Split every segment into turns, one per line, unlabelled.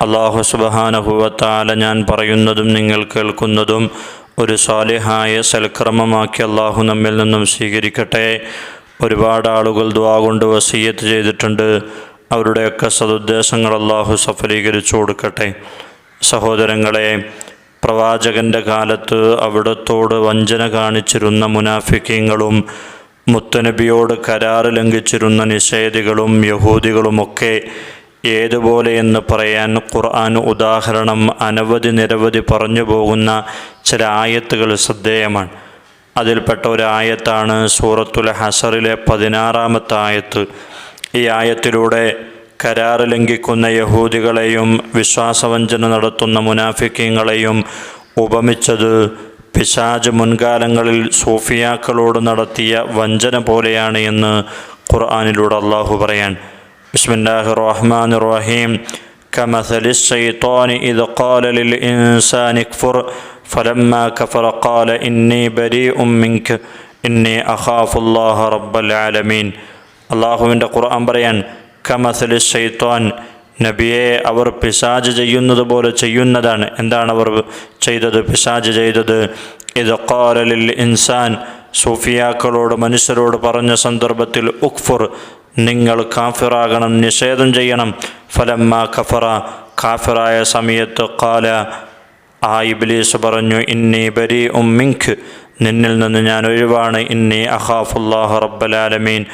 അള്ളാഹു സുബഹാനഹുവത്താല ഞാൻ പറയുന്നതും നിങ്ങൾ കേൾക്കുന്നതും ഒരു സാലിഹായ സൽക്രമമാക്കി അള്ളാഹു നമ്മിൽ നിന്നും സ്വീകരിക്കട്ടെ. ഒരുപാട് ആളുകൾ ദ്വാ കൊണ്ട് വസീയത്ത് ചെയ്തിട്ടുണ്ട്. അവരുടെയൊക്കെ സതുദ്ദേശങ്ങൾ അള്ളാഹു സഫലീകരിച്ചു കൊടുക്കട്ടെ. സഹോദരങ്ങളെ പ്രവാചകന്റെ കാലത്ത് അവിടത്തോട് വഞ്ചന കാണിച്ചിരുന്ന മുനാഫിക്കങ്ങളും മുത്തനബിയോട് കരാറ് ലംഘിച്ചിരുന്ന നിഷേധികളും യഹൂദികളുമൊക്കെ ഏതുപോലെ എന്ന് പറയാൻ ഖുർആൻ ഉദാഹരണം അനവധി നിരവധി പറഞ്ഞു പോകുന്ന ചില ആയത്തുകൾ ശ്രദ്ധേയമാണ്. അതിൽപ്പെട്ട ഒരു ആയത്താണ് സൂറത്തുൽ ഹസറിലെ പതിനാറാമത്തെ ആയത്ത്. ഈ ആയത്തിലൂടെ കരാറ് ലംഘിക്കുന്ന യഹൂദികളെയും വിശ്വാസവഞ്ചന നടത്തുന്ന മുനാഫിക്കങ്ങളെയും ഉപമിച്ചത് പിശാജ് മുൻകാലങ്ങളിൽ സൂഫിയാക്കളോട് നടത്തിയ വഞ്ചന പോലെയാണ് എന്ന് ഖുർആാനിലൂടെ അള്ളാഹു പറയാൻ ബിസ്മില്ലാഹി റഹ്മാൻ റഹീം كمثل الشيطان إذ قال للإنسان اكفر فلما كفر قال إني بريء منك إني أخاف الله رب العالمين അള്ളാഹുവിൻ്റെ ഖുർആൻ പറയാൻ കമസലി ഷെയ്ത്താൻ നബിയെ അവർ പിശാജ് ചെയ്യുന്നത് പോലെ ചെയ്യുന്നതാണ് എന്താണ് അവർ ചെയ്തത് പിശാജ് ചെയ്തത് ഇത് ഖാലലിൽ ഇൻസാൻ സൂഫിയാക്കളോട് മനുഷ്യരോട് പറഞ്ഞ സന്ദർഭത്തിൽ ഉഖ്ഫുർ നിങ്ങൾ കാഫിറാകണം നിഷേധം ചെയ്യണം. ഫലമ്മ കഫറ. കാഫിറായ സമയത്ത് കാല ആ ഇബ്ലീസ് പറഞ്ഞു ഇന്നി ബരി ഉമ്മിങ്ക് നിന്നിൽ നിന്ന് ഞാൻ ഒഴിവാണ്. ഇന്നി അഹാഫുല്ലാഹ് റബ്ബലാലമീൻ.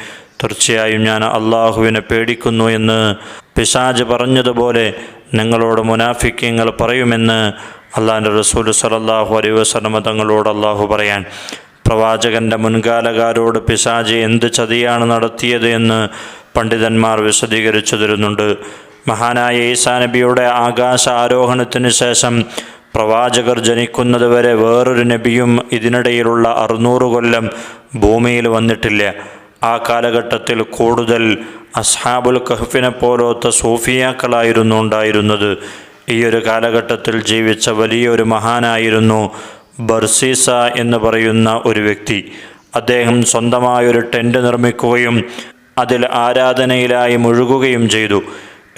തീർച്ചയായും ഞാൻ അള്ളാഹുവിനെ പേടിക്കുന്നു എന്ന് പിശാജ് പറഞ്ഞതുപോലെ നിങ്ങളോട് മുനാഫിക്കങ്ങൾ പറയുമെന്ന് അള്ളാഹിന്റെ റസൂൽ സലല്ലാഹു അലൈ വസ്ലമ തങ്ങളോട് അള്ളാഹു പറയാൻ. പ്രവാചകന്റെ മുൻകാലകാരോട് പിശാജ് എന്ത് ചതിയാണ് നടത്തിയത് എന്ന് പണ്ഡിതന്മാർ വിശദീകരിച്ചു തരുന്നുണ്ട് മഹാനായ ഈസാ നബിയുടെ ആകാശ ആരോഹണത്തിന് ശേഷം പ്രവാചകർ ജനിക്കുന്നതുവരെ വേറൊരു നബിയും ഇതിനിടയിലുള്ള അറുന്നൂറ് കൊല്ലം ഭൂമിയിൽ വന്നിട്ടില്ല. ആ കാലഘട്ടത്തിൽ കൂടുതൽ അസ്ഹാബുൽ കഹ്ഫിനെ പോലത്തെ സൂഫിയാക്കളായിരുന്നു ഉണ്ടായിരുന്നത്. ഈ ഒരു കാലഘട്ടത്തിൽ ജീവിച്ച വലിയൊരു മഹാനായിരുന്നു ബർസീസ എന്ന് പറയുന്ന ഒരു വ്യക്തി. അദ്ദേഹം സ്വന്തമായൊരു ടെന്റ് നിർമ്മിക്കുകയും അതിൽ ആരാധനയിലായി മുഴുകുകയും ചെയ്തു.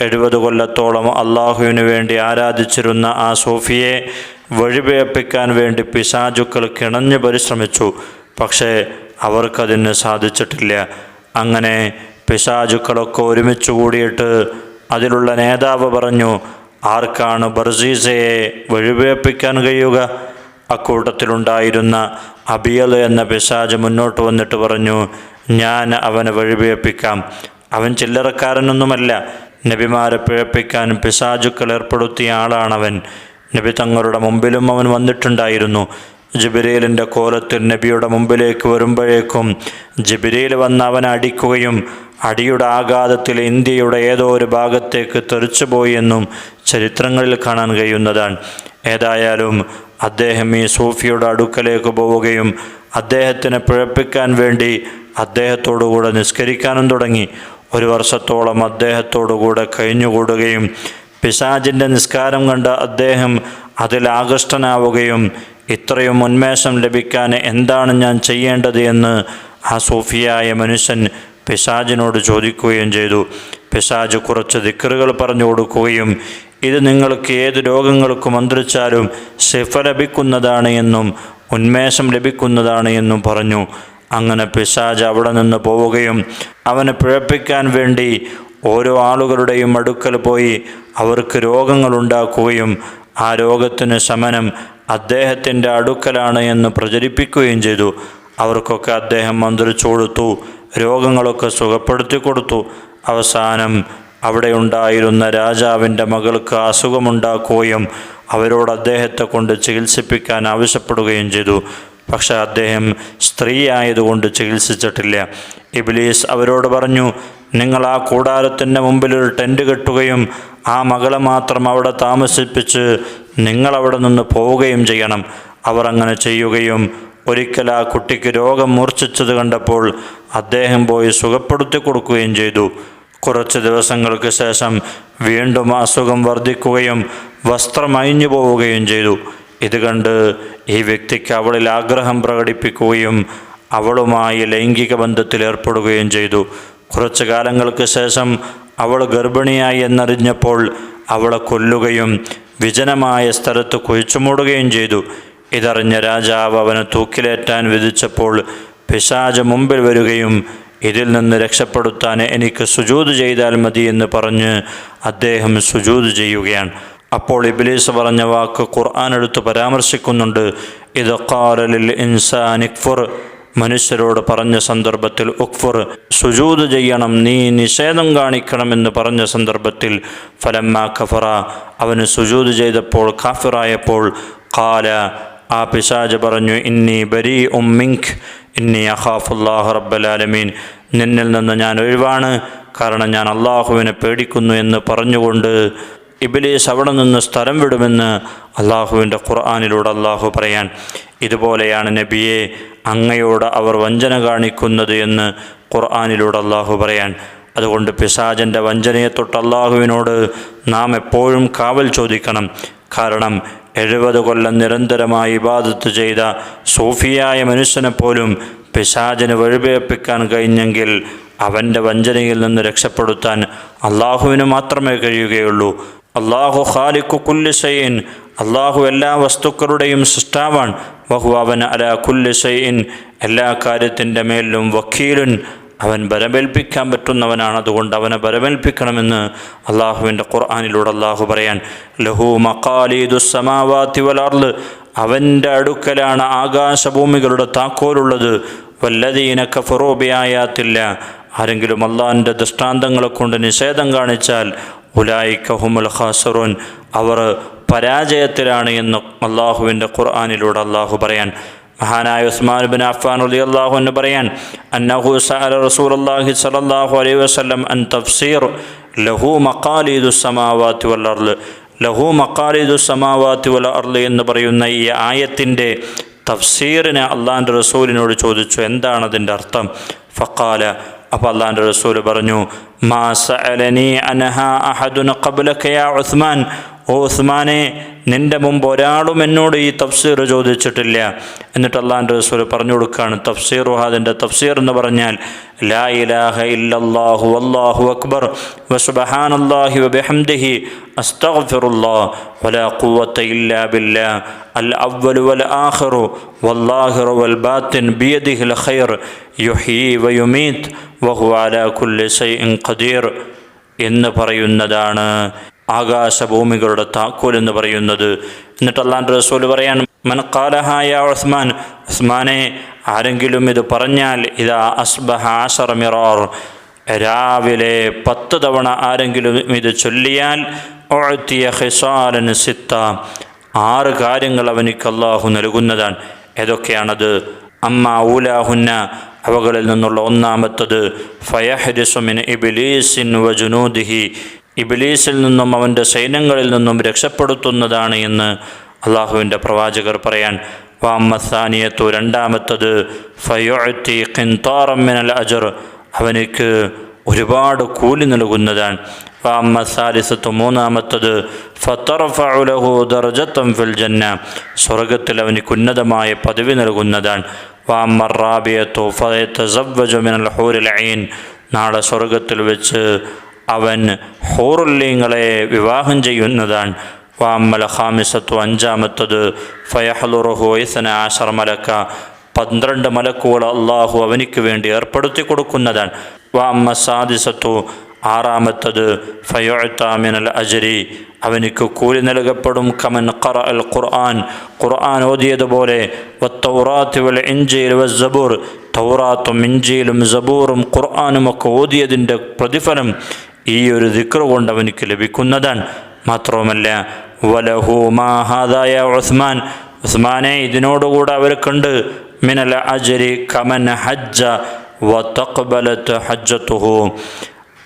എഴുപത് കൊല്ലത്തോളം അള്ളാഹുവിനു വേണ്ടി ആരാധിച്ചിരുന്ന ആ സൂഫിയെ വഴിപേപ്പിക്കാൻ വേണ്ടി പിശാചുക്കൾ കിണഞ്ഞു പരിശ്രമിച്ചു. പക്ഷേ അവർക്കതിന് സാധിച്ചിട്ടില്ല. അങ്ങനെ പിശാചുക്കളൊക്കെ ഒരുമിച്ച് കൂടിയിട്ട് അതിലുള്ള നേതാവ് പറഞ്ഞു ആർക്കാണ് ബർസീസയെ വഴിപേപ്പിക്കാൻ കഴിയുക? അക്കൂട്ടത്തിലുണ്ടായിരുന്ന അബിയൽ എന്ന പിശാജ് മുന്നോട്ട് വന്നിട്ട് പറഞ്ഞു ഞാൻ അവനെ വഴിപേപ്പിക്കാം അവൻ ചില്ലറക്കാരനൊന്നുമല്ല. നബിമാരെ പിഴപ്പിക്കാൻ പിശാജുക്കൾ ഏർപ്പെടുത്തിയ ആളാണവൻ. നബി തങ്ങളുടെ മുമ്പിലും അവൻ വന്നിട്ടുണ്ടായിരുന്നു. ജിബിരേലിന്റെ കോലത്തിൽ നബിയുടെ മുമ്പിലേക്ക് വരുമ്പോഴേക്കും ജിബിരേൽ വന്ന് അവനെ അടിക്കുകയും അടിയുടെ ആഘാതത്തിൽ ഇന്ത്യയുടെ ഏതോ ഒരു ഭാഗത്തേക്ക് തെറിച്ചുപോയി എന്നും ചരിത്രങ്ങളിൽ കാണാൻ കഴിയുന്നതാണ്. ഏതായാലും അദ്ദേഹം ഈ സൂഫിയുടെ അടുക്കലേക്ക് പോവുകയും അദ്ദേഹത്തിനെ പിഴപ്പിക്കാൻ വേണ്ടി അദ്ദേഹത്തോടുകൂടെ നിസ്കരിക്കാനും തുടങ്ങി. ഒരു വർഷത്തോളം അദ്ദേഹത്തോടുകൂടെ കഴിഞ്ഞുകൂടുകയും പിശാജിന്റെ നിസ്കാരം കണ്ട് അദ്ദേഹം അതിൽ ആകൃഷ്ടനാവുകയും ഇത്രയും ഉന്മേഷം ലഭിക്കാൻ എന്താണ് ഞാൻ ചെയ്യേണ്ടത് എന്ന് ആ സൂഫിയായ മനുഷ്യൻ പിശാജിനോട് ചോദിക്കുകയും ചെയ്തു. പിശാജ് കുറച്ച് ദിക്കറുകൾ പറഞ്ഞു കൊടുക്കുകയും ഇത് നിങ്ങൾക്ക് ഏത് രോഗങ്ങൾക്ക് മന്ത്രിച്ചാലും ശിഫ ലഭിക്കുന്നതാണ് എന്നും ഉന്മേഷം ലഭിക്കുന്നതാണ് എന്നും പറഞ്ഞു. അങ്ങനെ പിശാജ് അവിടെ നിന്ന് പോവുകയും അവനെ പിഴപ്പിക്കാൻ വേണ്ടി ഓരോ ആളുകളുടെയും അടുക്കൽ പോയി അവർക്ക് രോഗങ്ങളുണ്ടാക്കുകയും ആ രോഗത്തിന് ശമനം അദ്ദേഹത്തിന്റെ അടുക്കലാണ് എന്ന് പ്രചരിപ്പിക്കുകയും ചെയ്തു. അവർക്കൊക്കെ അദ്ദേഹം മന്ത്രിച്ചു കൊടുത്തു രോഗങ്ങളൊക്കെ സുഖപ്പെടുത്തി കൊടുത്തു. അവസാനം അവിടെ ഉണ്ടായിരുന്ന രാജാവിന്റെ മകൾക്ക് അസുഖമുണ്ടാക്കുകയും അവരോട് അദ്ദേഹത്തെ കൊണ്ട് ചികിത്സിപ്പിക്കാൻ ആവശ്യപ്പെടുകയും ചെയ്തു. പക്ഷേ അദ്ദേഹം സ്ത്രീ ആയതുകൊണ്ട് ചികിത്സിച്ചിട്ടില്ല. ഇബ്ലീസ് അവരോട് പറഞ്ഞു നിങ്ങൾ ആ കൂടാരത്തിന്റെ മുമ്പിൽ ഒരു ടെന്റ് കെട്ടുകയും ആ മകളെ മാത്രം അവിടെ താമസിപ്പിച്ച് നിങ്ങളവിടെ നിന്ന് പോവുകയും ചെയ്യണം. അവർ അങ്ങനെ ചെയ്യുകയും ഒരിക്കൽ ആ കുട്ടിക്ക് രോഗം മൂർച്ഛിച്ചത് കണ്ടപ്പോൾ അദ്ദേഹം പോയി സുഖപ്പെടുത്തി കൊടുക്കുകയും ചെയ്തു. കുറച്ച് ദിവസങ്ങൾക്ക് ശേഷം വീണ്ടും അസുഖം വർദ്ധിക്കുകയും വസ്ത്രം അയിഞ്ഞു പോവുകയും ചെയ്തു. ഇത് കണ്ട് ഈ വ്യക്തിക്ക് അവളിൽ ആഗ്രഹം പ്രകടിപ്പിക്കുകയും അവളുമായി ലൈംഗിക ബന്ധത്തിലേർപ്പെടുകയും ചെയ്തു. കുറച്ചു കാലങ്ങൾക്ക് ശേഷം അവൾ ഗർഭിണിയായി എന്നറിഞ്ഞപ്പോൾ അവളെ കൊല്ലുകയും വിജനമായ സ്ഥലത്ത് കുഴിച്ചുമൂടുകയും ചെയ്തു. ഇതറിഞ്ഞ രാജാവ് അവനെ തൂക്കിലേറ്റാൻ വിധിച്ചപ്പോൾ പിശാജ് മുമ്പിൽ വരികയും ഇതിൽ നിന്ന് രക്ഷപ്പെടുത്താൻ എനിക്ക് സുജൂത് ചെയ്താൽ മതി എന്ന് പറഞ്ഞ് അദ്ദേഹം സുജൂത് ചെയ്യുകയാണ്. അപ്പോൾ ഇബിലീസ് പറഞ്ഞ വാക്ക് ഖുർആൻ എടുത്ത് പരാമർശിക്കുന്നുണ്ട്. ഇത് ഖാറലിൽ ഇൻസാനിക്ഫുർ മനുഷ്യരോട് പറഞ്ഞ സന്ദർഭത്തിൽ ഉക്ഫുർ സുജൂത് ചെയ്യണം നീ നിഷേധം കാണിക്കണമെന്ന് പറഞ്ഞ സന്ദർഭത്തിൽ ഫലമ്മ ഖഫറ അവന് സുജൂത് ചെയ്തപ്പോൾ കാഫിറായപ്പോൾ കാല ആ പിശാജ് പറഞ്ഞു ഇന്നി ബരി ഉമ്മിങ്ക് ഇന്നി അഹാഫുല്ലാഹു റബ്ബലാലമീൻ നിന്നിൽ നിന്ന് ഞാൻ ഒഴിവാണ്. കാരണം ഞാൻ അള്ളാഹുവിനെ പേടിക്കുന്നു എന്ന് പറഞ്ഞുകൊണ്ട് ഇബിലീസ് അവിടെ നിന്ന് സ്ഥലം വിടുമെന്ന് അള്ളാഹുവിന്റെ ഖുർആാനിലൂടെ അള്ളാഹു പറയാൻ. ഇതുപോലെയാണ് നബിയെ അങ്ങയോട് അവർ വഞ്ചന കാണിക്കുന്നത് എന്ന് ഖുർആാനിലൂടെ അള്ളാഹു പറയാൻ. അതുകൊണ്ട് പിശാജന്റെ വഞ്ചനയെ തൊട്ട് അള്ളാഹുവിനോട് നാം എപ്പോഴും കാവൽ ചോദിക്കണം. കാരണം എഴുപത് കൊല്ലം നിരന്തരമായി ഇബാദത്ത് ചെയ്ത സൂഫിയായ മനുഷ്യനെ പോലും പിശാചിന് വഴിപേപ്പിക്കാൻ കഴിഞ്ഞെങ്കിൽ അവന്റെ വഞ്ചനയിൽ നിന്ന് രക്ഷപ്പെടുത്താൻ അള്ളാഹുവിന് മാത്രമേ കഴിയുകയുള്ളൂ. അള്ളാഹു ഖാലിഖു കുല്ലി ഷൈൻ അള്ളാഹു എല്ലാ വസ്തുക്കളുടെയും സൃഷ്ടാവാൻ വഹു അവൻ അല കുല്ലി ഷൈൻ എല്ലാ കാര്യത്തിന്റെ മേലും വക്കീലുൻ അവൻ ബലമേൽപ്പിക്കാൻ പറ്റുന്നവനാണ്. അതുകൊണ്ട് അവനെ ബലമേൽപ്പിക്കണമെന്ന് അള്ളാഹുവിന്റെ ഖുർആാനിലൂടെ അള്ളാഹു പറയാൻ ലഹു മക്കാലീദു സമാവാത്തി വലാർൽ അവന്റെ അടുക്കലാണ് ആകാശഭൂമികളുടെ താക്കോലുള്ളത്. വല്ലതീന ഫറോബിയായാത്തില്ല ആരെങ്കിലും അള്ളാഹിന്റെ ദൃഷ്ടാന്തങ്ങളെ കൊണ്ട് നിഷേധം കാണിച്ചാൽ ഉലായിക്കഹുമുൽ ഖാസറുൻ. അവർ പരാജയത്തിലാണ് എന്ന് അള്ളാഹുവിന്റെ ഖുർആാനിലൂടെ അള്ളാഹു പറയാൻ മഹാനായ ഉസ്മാൻ ബിൻ അഫ്ഫാൻ അലി അള്ളാഹു എന്ന് പറയാൻ അന്നഹു സഅല റസൂലുള്ളാഹി സ്വല്ലല്ലാഹു അലൈഹി വസ്ലം അൻ തഫ്സീർ ലഹു മക്കാലിദു സമാവാത്തി അർൾ ലഹു മക്കാലിദു സമാവാത്തി വൽ അർൾ എന്ന് പറയുന്ന ഈ ആയത്തിന്റെ തഫ്സീറിനെ അള്ളാഹിന്റെ റസൂലിനോട് ചോദിച്ചു എന്താണ് അതിന്റെ അർത്ഥം? ഫക്കാല അപ്പോൾ അള്ളാഹിന്റെ റസൂൽ പറഞ്ഞു മാ സഅലനി അനഹ അഹദുന യാ ഉസ്മാൻ ഓ ഉസ്മാനെ നിന്റെ മുമ്പ് ഒരാളും എന്നോട് ഈ തഫ്സീർ ചോദിച്ചിട്ടില്ല. എന്നിട്ട് അള്ളാഹിന്റെ റസൂൽ പറഞ്ഞു കൊടുക്കുകയാണ് തഫ്സീർ അതിന്റെ തഫ്സീർ എന്ന് പറഞ്ഞാൽ ലാ ഇലാഹ ഇല്ലല്ലാഹു അല്ലാഹു അക്ബർ വസുബഹാനല്ലാഹി വബിഹംദിഹി അസ്തഗ്ഫിറുല്ലാഹ് വലാ ഖുവത ഇല്ലാ ബില്ലാ അൽ അവ്വലു വൽ ആഖിറു വല്ലാഹിറു വൽ ബാത്തിൻ ബിയദിഹിൽ ഖൈർ യുഹീ വയുമീത് വഹു അലാ കുല്ലി ഷൈഇൻ ഖദീർ എന്ന് പറയുന്നതാണ്. ആകാശഭൂമികളുടെ താക്കോൽ എന്ന് പറയുന്നത്. എന്നിട്ട് അള്ളാന്റെ റസൂൽ പറയാൻ മനക്കാലഹായ ഉസ്മാൻ ഉസ്മാനെ ആരെങ്കിലും ഇത് പറഞ്ഞാൽ ഇതാ അസ്ബഹ ആശറ മിറാർ രാവിലെ പത്ത് തവണ ആരെങ്കിലും ഇത് ചൊല്ലിയാൽ ഒഴത്തിയ ഹിസാലൻ സിത്ത ആറ് കാര്യങ്ങൾ അവനിക്ക് അള്ളാഹു നൽകുന്നതാണ്. ഏതൊക്കെയാണത്? അമ്മ ഊലാഹുന്ന അവകളിൽ നിന്നുള്ള ഒന്നാമത്തത് ഫയഹരിസുമിൻ ഇബിലീസിൻ വജുനൂദിഹി ഇബിലീസിൽ നിന്നും അവന്റെ സൈന്യങ്ങളിൽ നിന്നും രക്ഷപ്പെടുത്തുന്നതാണ് എന്ന് അള്ളാഹുവിന്റെ പ്രവാചകർ പറയാൻ വാമസാനിയത്തു രണ്ടാമത്തത് ഫയോഴത്തി കിൻതോറമ്മിനൽ അജർ അവനിക്ക് ഒരുപാട് കൂലി നൽകുന്നതാണ്. വാമസാലിസത്ത് മൂന്നാമത്തത് ഫത്തറഫുലഹു ദർജത്തം ഫിൽ ജന്ന സ്വർഗത്തിൽ അവനിക്ക് ഉന്നതമായ പദവി നൽകുന്നതാണ്. വാമറാബിയത്തു ഫയത്ത് മിനൽ ഹൂരിൽ ഐൻ നാളെ സ്വർഗത്തിൽ വെച്ച് അവൻ ഹോറുല്യങ്ങളെ വിവാഹം ചെയ്യുന്നതാണ് വാമല ഹാമിസത്തു അഞ്ചാമത്തത് ഫയഹലുറുഹു മലക്ക പന്ത്രണ്ട് മലക്കുകൾ അള്ളാഹു അവനിക്ക് വേണ്ടി ഏർപ്പെടുത്തി കൊടുക്കുന്നതാണ് വാമ്മ സാദിസത്തു ആറാമത്തത് ഫയോത്താമിനൽ അജരി അവനിക്ക് കൂലി നൽകപ്പെടും കമൻ ഖറ അൽ ഖുർആൻ ഖുർആൻ ഓതിയതുപോലെ ഇഞ്ചയിൽ വ തൗറാത്തും ഇഞ്ചിയിലും സബൂറും ഖുർആാനും ഒക്കെ ഓതിയതിന്റെ പ്രതിഫലം ഈ ഒരു ദിക്ർ കൊണ്ട് അവനിക്ക് ലഭിക്കുന്നതാണ്. മാത്രവുമല്ല വലഹു മാഹാദായ ഉസ്മാൻ. ഉസ്മാനെ ഇതിനോടുകൂടെ അവർക്കുണ്ട്. മിനൽ അജരി കമൻ ഹജ്ജ വത്തക്ബലത്ത് ഹജ്ജത്തുഹു.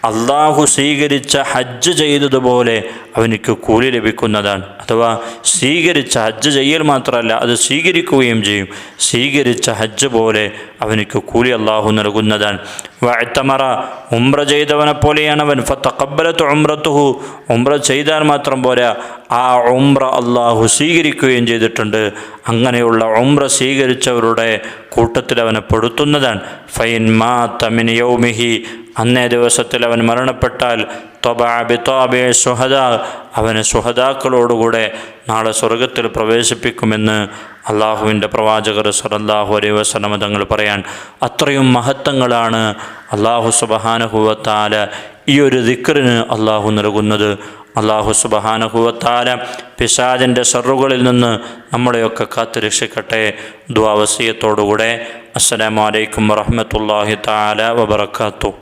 അള്ളാഹു സ്വീകരിച്ച ഹജ്ജ് ചെയ്തതുപോലെ അവനിക്ക് കൂലി ലഭിക്കുന്നതാണ്. അഥവാ സ്വീകരിച്ച ഹജ്ജ് ചെയ്യൽ മാത്രമല്ല അത് സ്വീകരിക്കുകയും ചെയ്യും. സ്വീകരിച്ച ഹജ്ജ് പോലെ അവനിക്ക് കൂലി അള്ളാഹു നൽകുന്നതാണ് വഴത്തമറ ഉംറ ചെയ്തവനെ പോലെയാണ് അവൻ. ഫത്തക്കബലത്ത് ഉംറത്തുഹു. ഉംറ ചെയ്താൽ മാത്രം പോരാ. ആ ഉംറ അള്ളാഹു സ്വീകരിക്കുകയും ചെയ്തിട്ടുണ്ട്. അങ്ങനെയുള്ള ഉംറ സ്വീകരിച്ചവരുടെ കൂട്ടത്തിൽ അവനെ പെടുത്തുന്നതാണ് ഫൈൻ മാ തമിൻ യൗമിഹി. അന്നേ ദിവസത്തിൽ അവൻ മരണപ്പെട്ടാൽ തൊബാബിത്തോബെ സുഹദ അവന് സുഹദാക്കളോടുകൂടെ നാളെ സ്വർഗത്തിൽ പ്രവേശിപ്പിക്കുമെന്ന് അള്ളാഹുവിന്റെ പ്രവാചകർ സറല്ലാഹു അലൈ വസ്ലമ തങ്ങൾ പറയാൻ അത്രയും മഹത്വങ്ങളാണ് അള്ളാഹു സുബഹാനഹുവത്താല ഈ ഒരു ദിക്കറിന് അള്ളാഹു നൽകുന്നത്. അള്ളാഹു സുബഹാനഹുവത്താല പിശാജിന്റെ ഷറുകളിൽ നിന്ന് നമ്മളെയൊക്കെ കാത്തു രക്ഷിക്കട്ടെ. ദ്വാവസീയത്തോടുകൂടെ അസ്സലാമലൈക്കും വറഹമത്തല്ലാഹി താല വബർക്കാത്തു